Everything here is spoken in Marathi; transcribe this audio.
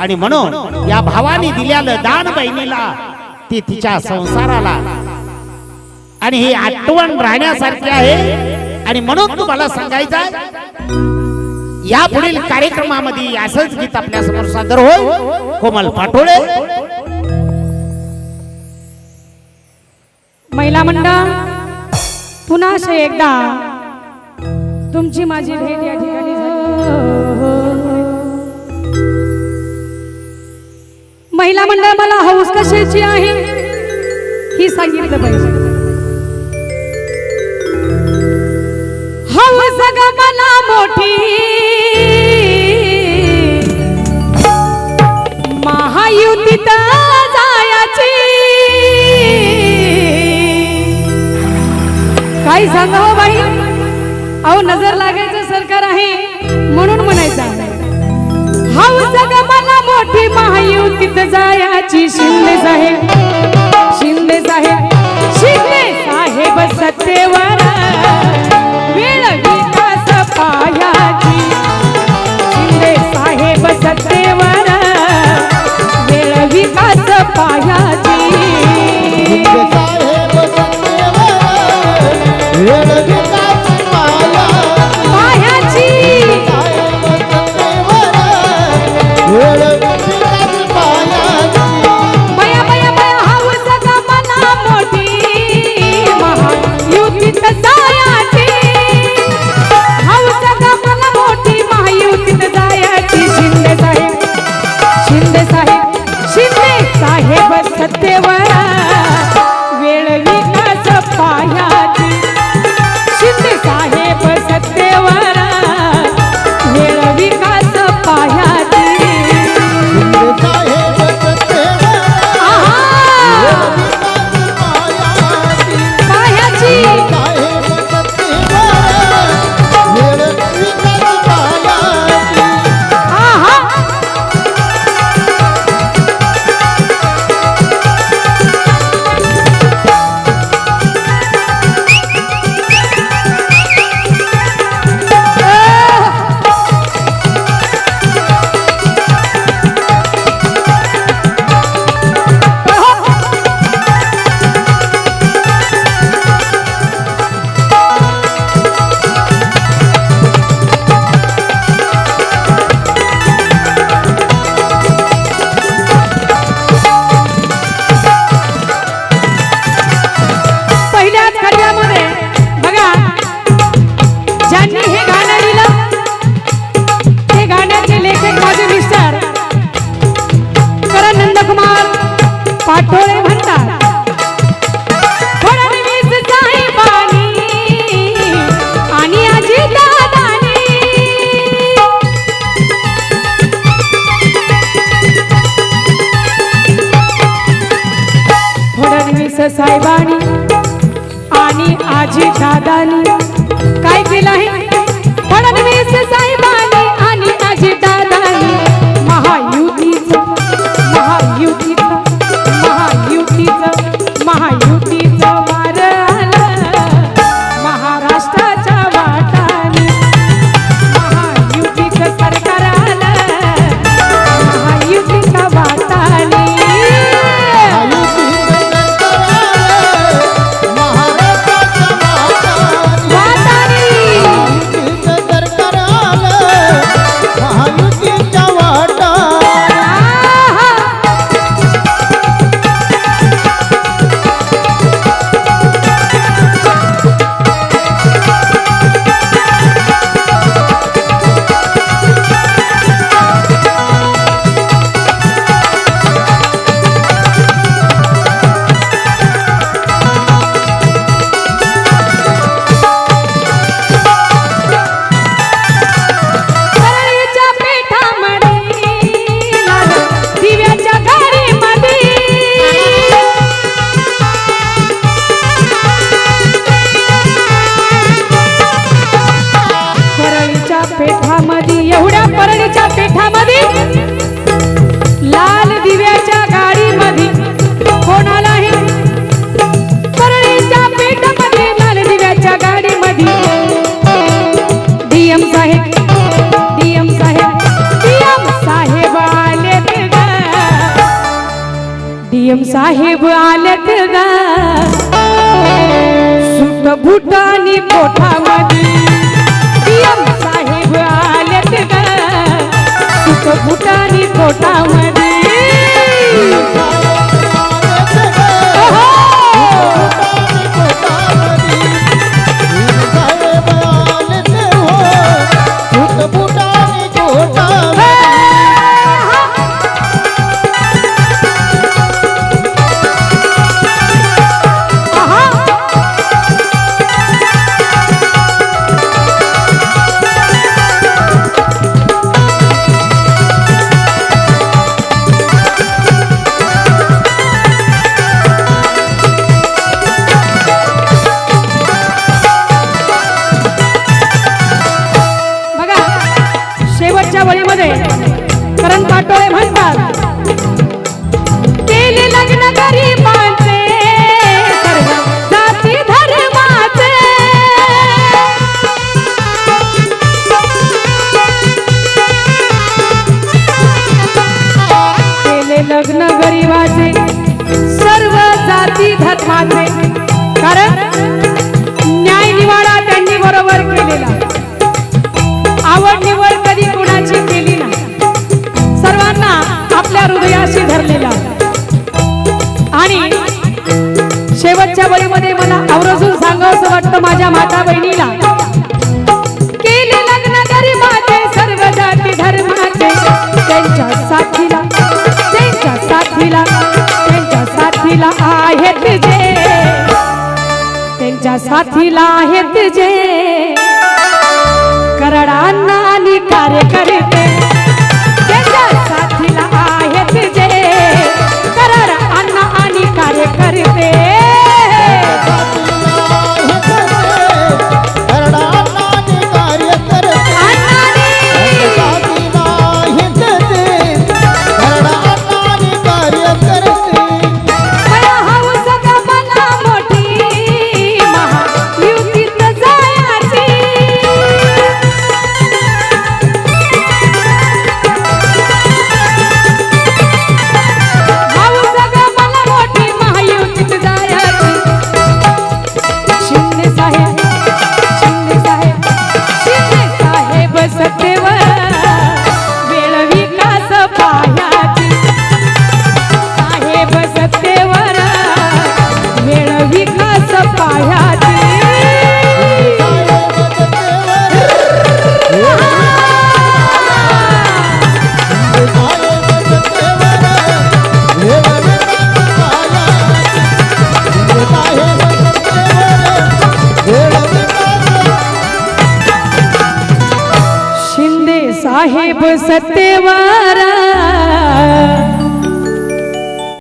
आणि म्हणून या भावाने दिलेलं दान बहिणीला ती तिच्या संसाराला. आणि ही आठवण राहण्यासारखी आहे. आणि म्हणून तुम्हाला सांगायचं आहे या पुढील कार्यक्रमामध्ये असंच गीत आपल्यासमोर सादर होईल. कोमल पाटोळे. महिला मंडळ पुन्हा एकदा तुमची माझी भेट या ठिकाणी झाली. महिला मंडळ मला हौस कशाची आहे? ही सांगितलं पाहिजे. हौस ग मला मोठी. महायुतीत जायाची. काय सांगावं हो बाई? अहो नजर लागायचं सरकार आहे म्हणून म्हणायचं हौस ग मला मोठी महायुतीत जायाची शिंदे साहेब. शिंदे साहेब शिंदे साहेब सत्तेवर. वेळ विकास पायाची शिंदे साहेब सत्तेवर. वेळ विकास पायाची पायाची साहेबांनी आणि आजी दादानी. काय केलं आहे? परडीच्या पेठामध्ये एवढ्या परडीच्या पेठामध्ये? लाल दिव्याच्या गाडीमध्ये कोणालाही परडीच्या पेठामध्ये लाल दिव्याच्या गाडीमध्ये. डीएम साहेब डीएम साहेब डीएम साहेब आले डीएम साहेब आले सुट बुटानी पोठामध्ये बघा आजच्या वळीमध्ये करण पाटोळे म्हणतात केले लग्न गरीबांचे सर्व जाती धर्माचे. केले लग्न गरीबाचे सर्व जाती धर्माचे कारण न्याय निवाडा त्यांनी बरोबर केलेला. आवड निवड माता बहिणीला. केले लग्न गरीबाचे सर्व जाती धर्माचे. त्यांच्या साथीला त्यांच्या साथीला त्यांच्या साथीला आहेत जे त्यांच्या साथीला आहेत जे करडांना आणि कार्यकर्ते. शिंदे सत्यवा